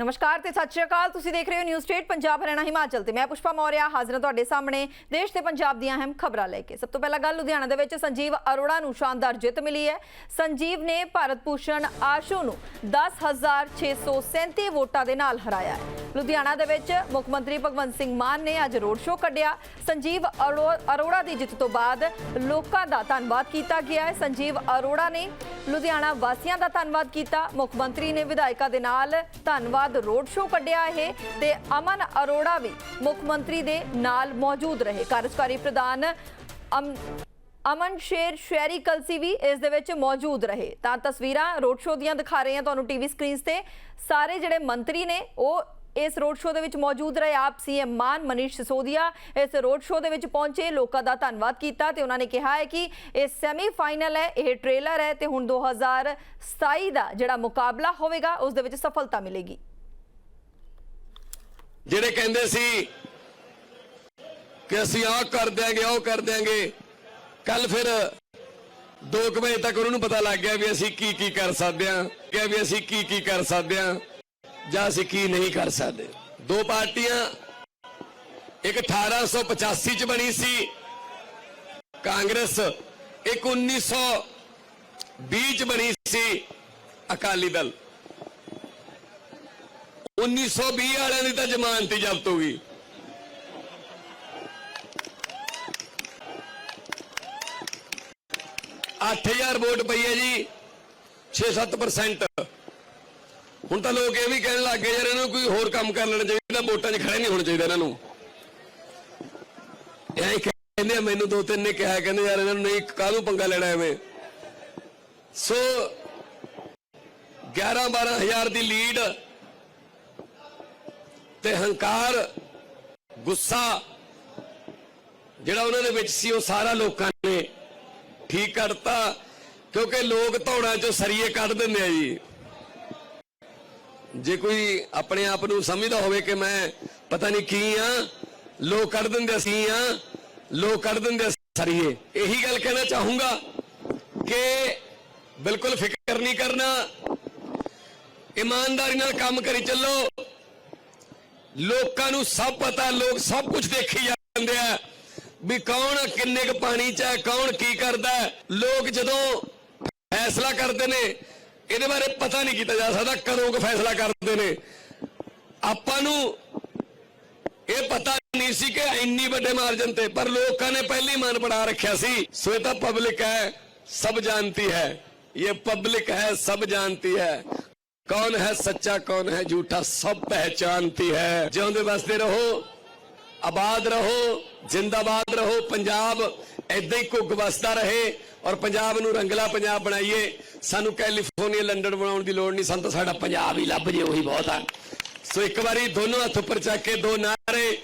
ਨਮਸਕਾਰ ਤੇ ਸਤਿ ਸ਼੍ਰੀ ਅਕਾਲ। ਤੁਸੀਂ ਦੇਖ ਰਹੇ ਹੋ ਨਿਊਜ਼ ਸਟੇਟ, ਪੰਜਾਬ, ਹਰਿਆਣਾ, ਹਿਮਾਚਲ ਤੇ ਮੈਂ ਪੁਸ਼ਪਾ ਮੌਰਿਆ ਹਾਜ਼ਰ ਹਾਂ ਤੁਹਾਡੇ ਸਾਹਮਣੇ। ਦੇਸ਼ ਤੇ ਪੰਜਾਬ ਦੀਆਂ ਅਹਿਮ ਖਬਰਾਂ ਲੈ ਕੇ। ਸਭ ਤੋਂ ਪਹਿਲਾਂ ਗੱਲ ਲੁਧਿਆਣਾ ਦੇ ਵਿੱਚ ਸੰਜੀਵ ਅਰੋੜਾ ਨੂੰ ਸ਼ਾਨਦਾਰ ਜਿੱਤ ਮਿਲੀ ਹੈ। ਸੰਜੀਵ ਨੇ ਭਾਰਤ ਭੂਸ਼ਣ ਆਸ਼ੂ ਨੂੰ 10637 ਵੋਟਾਂ ਦੇ ਨਾਲ ਹਰਾਇਆ ਹੈ। ਲੁਧਿਆਣਾ ਦੇ ਵਿੱਚ ਮੁੱਖ ਮੰਤਰੀ ਭਗਵੰਤ ਸਿੰਘ ਮਾਨ ਨੇ ਅੱਜ ਰੋਡ ਸ਼ੋਅ ਕੱਢਿਆ। ਸੰਜੀਵ ਅਰੋੜਾ ਦੀ ਜਿੱਤ ਤੋਂ ਬਾਅਦ ਲੋਕਾਂ ਦਾ ਧੰਨਵਾਦ ਕੀਤਾ ਗਿਆ ਹੈ। ਸੰਜੀਵ ਅਰੋੜਾ ਨੇ ਲੁਧਿਆਣਾ ਵਾਸੀਆਂ ਦਾ ਧੰਨਵਾਦ ਕੀਤਾ। ਮੁੱਖ ਮੰਤਰੀ ਨੇ ਵਿਧਾਇਕਾਂ ਦੇ ਨਾਲ ਧੰਨਵਾਦ ਰੋਡ ਸ਼ੋਅ ਕੱਢਿਆ ਇਹ ਤੇ ਅਮਨ ਅਰੋੜਾ ਵੀ ਮੁੱਖ ਮੰਤਰੀ ਦੇ ਨਾਲ ਮੌਜੂਦ ਰਹੇ। ਕਾਰਜਕਾਰੀ ਪ੍ਰਧਾਨ ਅਮਨ ਸ਼ੇਰ ਸ਼ੈਰੀ ਕਲਸੀ ਵੀ ਇਸ ਦੇ ਵਿੱਚ ਮੌਜੂਦ ਰਹੇ। ਤਾਂ ਤਸਵੀਰਾਂ ਰੋਡ ਸ਼ੋਅ ਦੀਆਂ ਦਿਖਾ ਰਹੇ ਹਾਂ। ਤੁਹਾਨੂੰ ਟੀਵੀ ਸਕਰੀਨਸ ਤੇ ਸਾਰੇ ਜਿਹੜੇ ਮੰਤਰੀ ਨੇ ਉਹ ਇਸ ਰੋਡ ਸ਼ੋਅ ਦੇ ਵਿੱਚ ਮੌਜੂਦ ਰਹੇ ਆਪ ਸੀਐਮ ਮਾਨ ਮਨੀਸ਼ ਸਿਸੋਦੀਆ। ਇਸ ਰੋਡ ਸ਼ੋਅ ਦੇ ਵਿੱਚ ਪਹੁੰਚੇ ਲੋਕਾਂ ਦਾ ਧੰਨਵਾਦ ਕੀਤਾ ਤੇ ਉਹਨਾਂ ਨੇ ਕਿਹਾ ਹੈ ਕਿ ਇਹ ਸੈਮੀ ਹੈ, ਇਹ ਟ੍ਰੇਲਰ ਹੈ ਤੇ ਹੁਣ 2027 ਦਾ ਜਿਹੜਾ ਮੁਕਾਬਲਾ ਹੋਵੇਗਾ, ਉਸ ਦੇ ਵਿੱਚ ਸਫਲਤਾ ਮਿਲੇਗੀ। ਜਿਹੜੇ ਕਹਿੰਦੇ ਸੀ ਕਿ ਅਸੀਂ ਆਹ ਕਰ ਦਿਆਂਗੇ, ਉਹ ਕਰ ਦਿਆਂਗੇ, ਕੱਲ ਫਿਰ 2 ਵਜੇ ਤੱਕ ਉਹਨਾਂ ਨੂੰ ਪਤਾ ਲੱਗ ਗਿਆ ਵੀ ਅਸੀਂ ਕੀ ਕੀ ਕਰ ਸਕਦੇ ਹਾਂ ਕਿ ਵੀ ਅਸੀਂ ਕੀ ਕੀ ਕਰ ਸਕਦੇ ਹਾਂ। ਜਾਂ ਅਸੀਂ ਕੀ ਨਹੀਂ ਕਰ ਸਕਦੇ? ਦੋ ਪਾਰਟੀਆਂ, ਇੱਕ 1885 ਚ ਬਣੀ ਸੀ। ਕਾਂਗਰਸ ਇੱਕ 1920 ਚ ਬਣੀ ਸੀ। ਅਕਾਲੀ ਦਲ। 1920 ਵਾਲਿਆਂ ਦੀ ਤਾਂ ਜ਼ਮਾਨਤ ਹੀ ਜ਼ਬਤ ਹੋ ਗਈ। ਅੱਠ ਹਜ਼ਾਰ ਵੋਟ ਪਈ ਹੈ ਜੀ 6-7% ਹੁਣ ਤਾਂ ਲੋਕ ਇਹ ਵੀ ਕਹਿਣ ਲੱਗ ਗਏ ਯਾਰ ਇਹਨਾਂ ਨੂੰ ਕੋਈ ਹੋਰ ਕੰਮ ਕਰ ਲੈਣਾ ਚਾਹੀਦਾ ਵੋਟਾਂ 'ਚ ਖੜੇ ਨਹੀਂ ਹੋਣਾ ਚਾਹੀਦਾ ਇਹਨਾਂ ਨੂੰ। ਐਂ ਕਹਿੰਦੇ ਮੈਨੂੰ ਦੋ ਤਿੰਨ ਨੇ ਕਿਹਾ, ਕਹਿੰਦੇ ਯਾਰ ਇਹਨਾਂ ਨੂੰ ਨਹੀਂ, ਕਾਹਨੂੰ ਪੰਗਾ ਲੈਣਾ ਐਵੇਂ? ਸੋ 11 12 ਹਜ਼ਾਰ ਦੀ ਲੀਡ ਤੇ ਹੰਕਾਰ, ਗੁੱਸਾ ਜਿਹੜਾ ਉਹਨਾਂ ਦੇ ਵਿੱਚ ਸੀ, ਉਹ ਸਾਰਾ ਲੋਕਾਂ ਨੇ ਠੀਕ ਕਰਤਾ, ਕਿਉਂਕਿ ਲੋਕ ਧੌੜਾਂ ਚੋਂ ਸਰੀਏ ਕੱਢ ਦਿੰਦੇ ਆ ਜੀ। ਜੇ ਕੋਈ ਆਪਣੇ ਆਪ ਨੂੰ ਸਮਝਦਾ ਹੋਵੇ ਕਿ ਮੈਂ ਪਤਾ ਨਹੀਂ ਕੀ ਆ, ਲੋਕ ਕੱਢ ਦਿੰਦੇ ਸੀ ਆ, ਲੋਕ ਕੱਢ ਦਿੰਦੇ ਸਰੀਏ ਇਹੀ। ਗੱਲ ਕਹਿਣਾ ਚਾਹੂੰਗਾ ਕਿ ਬਿਲਕੁਲ ਫਿਕਰ ਨਹੀਂ ਕਰਨਾ। ਇਮਾਨਦਾਰੀ ਨਾਲ ਕੰਮ ਕਰੀ ਚੱਲੋ। ਲੋਕਾਂ ਨੂੰ ਸਭ ਪਤਾ, ਲੋਕ ਸਭ ਕੁਝ ਦੇਖੀ ਜਾਂਦੇ ਆ ਵੀ ਕੌਣ ਕਿੰਨੇ ਕੁ ਪਾਣੀ ਚ ਹੈ, ਕੌਣ ਕੀ ਕਰਦਾ ਲੋਕ ਜਦੋਂ ਫੈਸਲਾ ਕਰਦੇ ਨੇ ਇਹਦੇ ਬਾਰੇ ਪਤਾ ਨਹੀਂ ਕੀਤਾ ਜਾ ਸਕਦਾ ਕਦੋਂ ਕੁ ਫੈਸਲਾ ਕਰਦੇ ਨੇ। ਆਪਾਂ ਨੂੰ ਇਹ ਪਤਾ ਨਹੀਂ ਸੀ ਕਿ ਇੰਨੀ ਵੱਡੇ ਮਾਰਜਨ ਤੇ, ਪਰ ਲੋਕਾਂ ਨੇ ਪਹਿਲੀ ਮਨ ਬਣਾ ਰੱਖਿਆ ਸੀ, ਸੋ ਇਹ ਤਾਂ ਪਬਲਿਕ ਹੈ, ਸਭ ਜਾਣਤੀ ਹੈ। ਇਹ ਪਬਲਿਕ ਹੈ, ਸਭ ਜਾਣਤੀ ਹੈ। ਕੌਣ ਹੈ ਸੱਚਾ, ਕੌਣ ਹੈ ਝੂਠਾ, ਸਭ ਪਹਿਚਾਨਤੀ ਹੈ। ਜਿਉਂਦੇ ਵਸਦੇ ਰਹੋ, ਆਬਾਦ ਰਹੋ, ਜਿੰਦਾਬਾਦ ਰਹੋ, ਪੰਜਾਬ ਐਦਾਂ ਹੀ ਘੁੱਗ ਵਸਦਾ ਰਹੇ ਔਰ ਪੰਜਾਬ ਨੂੰ ਰੰਗਲਾ ਪੰਜਾਬ ਬਣਾਈਏ। ਸਾਨੂੰ ਕੈਲੀਫੋਰਨੀਆ, ਲੰਡਨ ਬਣਾਉਣ ਦੀ ਲੋੜ ਨਹੀਂ ਸਾਨੂੰ ਤਾਂ ਸਾਡਾ ਪੰਜਾਬ ਹੀ ਲੱਭ ਜੇ, ਉਹੀ ਬਹੁਤ ਆ। ਸੋ ਇੱਕ ਵਾਰੀ ਦੋਨੋਂ ਹੱਥ ਉੱਪਰ ਚੱਕ ਕੇ ਦੋ ਨਾਰੇ